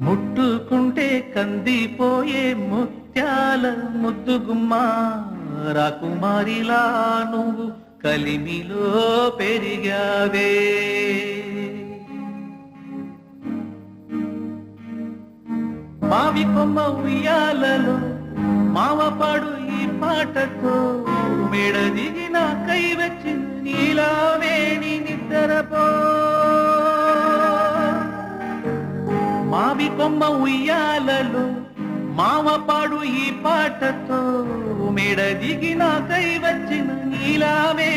ముట్టుకుంటే కందిపోయే ముత్యాల ముద్దుగుమ్మా రాకుమారిలా నువ్వు కలిమిలో పెరిగావే. మావి కొమ్మ ఉయ్యాలలో మావపాడు ఈ పాటతో మేడ దిగిన కై వచ్చింది నీలావేణి మావి కొమ్మ ఉయ్యాలలు మావపాడు ఈ పాటతో మెడ దిగిన కై వచ్చిన నీలావే.